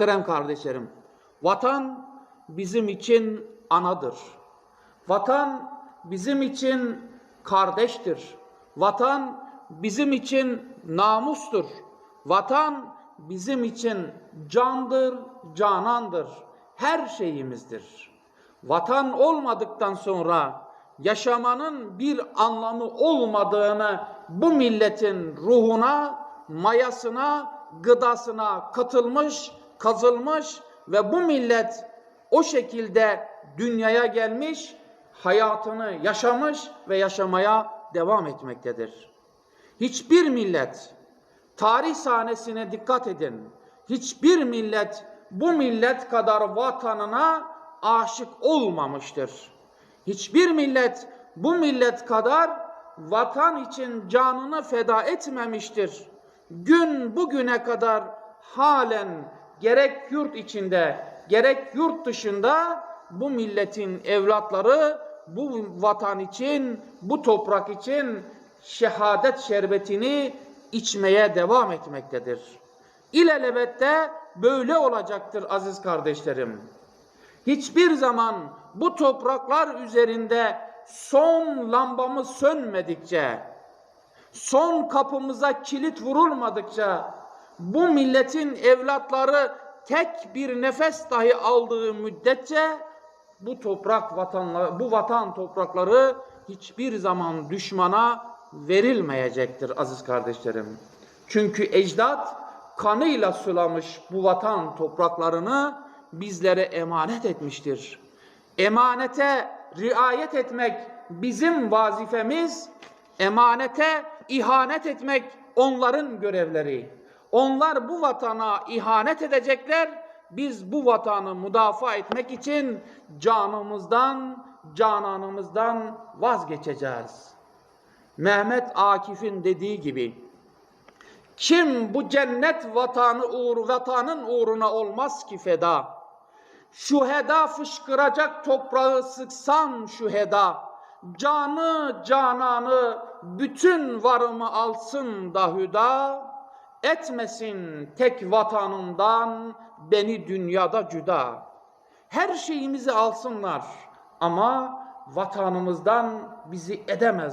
Muhterem kardeşlerim, vatan bizim için anadır. Vatan bizim için kardeştir. Vatan bizim için namustur. Vatan bizim için candır, canandır. Her şeyimizdir. Vatan olmadıktan sonra yaşamanın bir anlamı olmadığını bu milletin ruhuna, mayasına, gıdasına katılmış, kazılmış ve bu millet o şekilde dünyaya gelmiş, hayatını yaşamış ve yaşamaya devam etmektedir. Hiçbir millet, tarih sahnesine dikkat edin, hiçbir millet bu millet kadar vatanına aşık olmamıştır. Hiçbir millet bu millet kadar vatan için canını feda etmemiştir. Gün bugüne kadar halen gerek yurt içinde gerek yurt dışında bu milletin evlatları bu vatan için, bu toprak için şehadet şerbetini içmeye devam etmektedir. İlelebette böyle olacaktır aziz kardeşlerim. Hiçbir zaman bu topraklar üzerinde son lambamız sönmedikçe, son kapımıza kilit vurulmadıkça, bu milletin evlatları tek bir nefes dahi aldığı müddetçe bu toprak vatanla, bu vatan toprakları hiçbir zaman düşmana verilmeyecektir aziz kardeşlerim. Çünkü ecdat kanıyla sulamış bu vatan topraklarını bizlere emanet etmiştir. Emanete riayet etmek bizim vazifemiz, emanete ihanet etmek onların görevleri. Onlar bu vatana ihanet edecekler. Biz bu vatanı müdafaa etmek için canımızdan, cananımızdan vazgeçeceğiz. Mehmet Akif'in dediği gibi kim bu cennet vatanı uğru vatanın uğruna olmaz ki feda. Şu heda fışkıracak toprağı sıksan şu heda. Canı cananı bütün varımı alsın da hüda. Etmesin tek vatanından beni dünyada cüda. Her şeyimizi alsınlar ama vatanımızdan bizi edemez.